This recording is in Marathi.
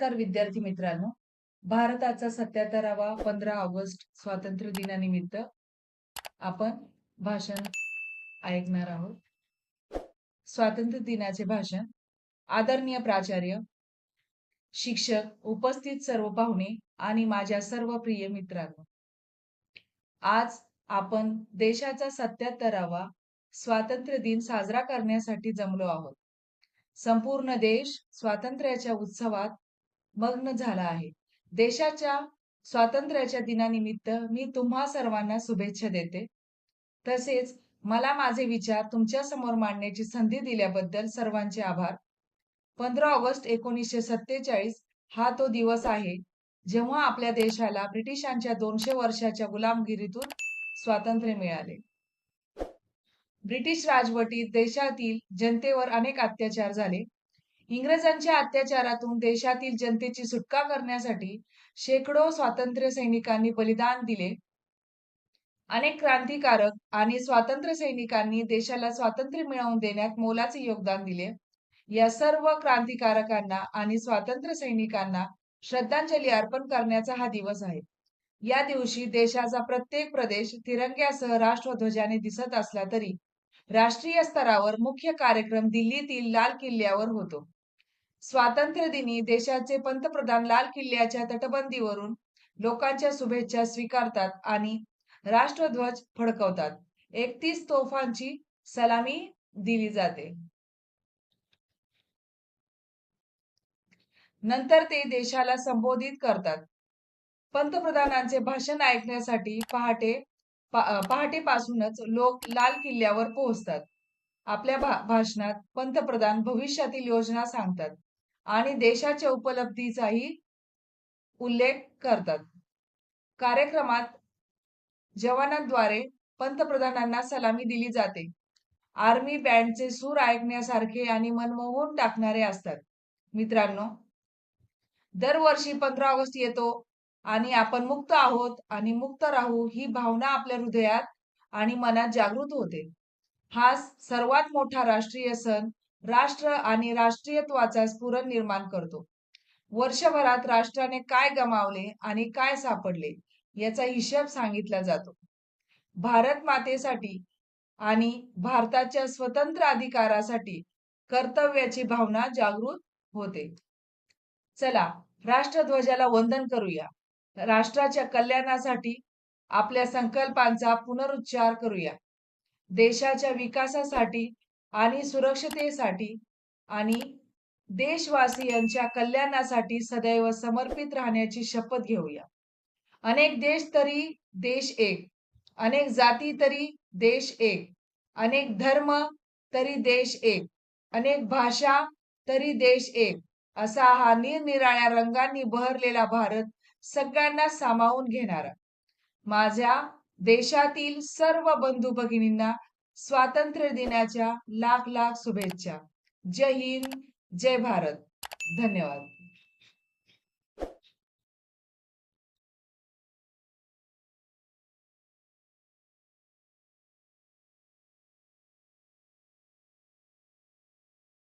नमस्कार विद्यार्थी मित्रांनो. भारताचा सत्याहत्तरावा पंधरा ऑगस्ट स्वातंत्र्य दिनानिमित्त आपण भाषण ऐकणार आहोत. स्वातंत्र्य दिनाचे भाषण आदरणीय प्राचार्य शिक्षक उपस्थित सर्व पाहुणे आणि माझ्या सर्व प्रिय मित्रांनो. आज आपण देशाचा सत्याहत्तरावा स्वातंत्र्य दिन साजरा करण्यासाठी जमलो आहोत. संपूर्ण देश स्वातंत्र्याच्या उत्सवात मग्न झाला आहे. देशाच्या स्वातंत्र्याच्या दिनानिमित्त मी तुम्हा सर्वांना शुभेच्छा देते. तसेच मला माझे विचार तुमच्यासमोर मांडण्याची संधी दिल्याबद्दल सर्वांचे आभार. पंधरा ऑगस्ट एकोणीसशे सत्तेचाळीस हा तो दिवस आहे जेव्हा आपल्या देशाला ब्रिटिशांच्या दोनशे वर्षाच्या गुलामगिरीतून स्वातंत्र्य मिळाले. ब्रिटिश राजवटीत देशातील जनतेवर अनेक अत्याचार झाले. इंग्रजांच्या अत्याचारातून देशातील जनतेची सुटका करण्यासाठी शेकडो स्वातंत्र्य सैनिकांनी बलिदान दिले. अनेक क्रांतिकारक आणि स्वातंत्र्य सैनिकांनी देशाला स्वातंत्र्य मिळवून देण्यात मोलाचे योगदान दिले. या सर्व क्रांतिकारकांना आणि स्वातंत्र्य सैनिकांना श्रद्धांजली अर्पण करण्याचा हा दिवस आहे. या दिवशी देशाचा प्रत्येक प्रदेश तिरंग्यासह राष्ट्रध्वजाने दिसत असला तरी राष्ट्रीय स्तरावर मुख्य कार्यक्रम दिल्लीतील लाल किल्ल्यावर होतो. स्वातंत्र्य दिनी देशाचे पंतप्रधान लाल किल्ल्याच्या तटबंदीवरून लोकांच्या शुभेच्छा स्वीकारतात आणि राष्ट्रध्वज फडकवतात. एकतीस तोफांची सलामी दिली जाते. नंतर ते देशाला संबोधित करतात. पंतप्रधानांचे भाषण ऐकण्यासाठी पहाटे पहाटेपासूनच लोक लाल किल्ल्यावर पोहोचतात. आपल्या भा भाषणात पंतप्रधान भविष्यातील योजना सांगतात. आणि देशाच्या उपलब्धीचाही उल्लेख करतात. कार्यक्रमात जवानांद्वारे पंतप्रधानांना सलामी दिली जाते. आर्मी बँडचे सूर ऐकण्यासारखे आणि मनमोहून टाकणारे असतात. मित्रांनो दरवर्षी पंधरा ऑगस्ट येतो आणि आपण मुक्त आहोत आणि मुक्त राहू ही भावना आपल्या हृदयात आणि मनात जागृत होते. हा सर्वात मोठा राष्ट्रीय सण राष्ट्र आणि राष्ट्रीयत्वाचा स्फुरण निर्माण करतो. वर्षभरात राष्ट्राने काय गमावले आणि काय सापडले याचा हिशेब सांगितला जातो. भारत मातेसाठी आणि भारताच्या स्वतंत्र अधिकारासाठी कर्तव्याची भावना जागृत होते. चला राष्ट्रध्वजाला वंदन करूया. राष्ट्राच्या कल्याणासाठी आपल्या संकल्पांचा पुनरुच्चार करूया. देशाच्या विकासासाठी आणि सुरक्षतेसाठी आणि देशवासियांच्या कल्याणासाठी सदैव समर्पित राहण्याची शपथ घेऊया. अनेक देश तरी देश एक अनेक जाती तरी देश एक अनेक धर्म तरी देश एक अनेक भाषा तरी देश एक असा हा निरनिराळ्या रंगांनी बहरलेला भारत सगळ्यांना सामावून घेणारा. माझ्या देशातील सर्व बंधू भगिनींना स्वातंत्र्य दिनाच्या लाख लाख शुभेच्छा. जय हिंद जय भारत. धन्यवाद.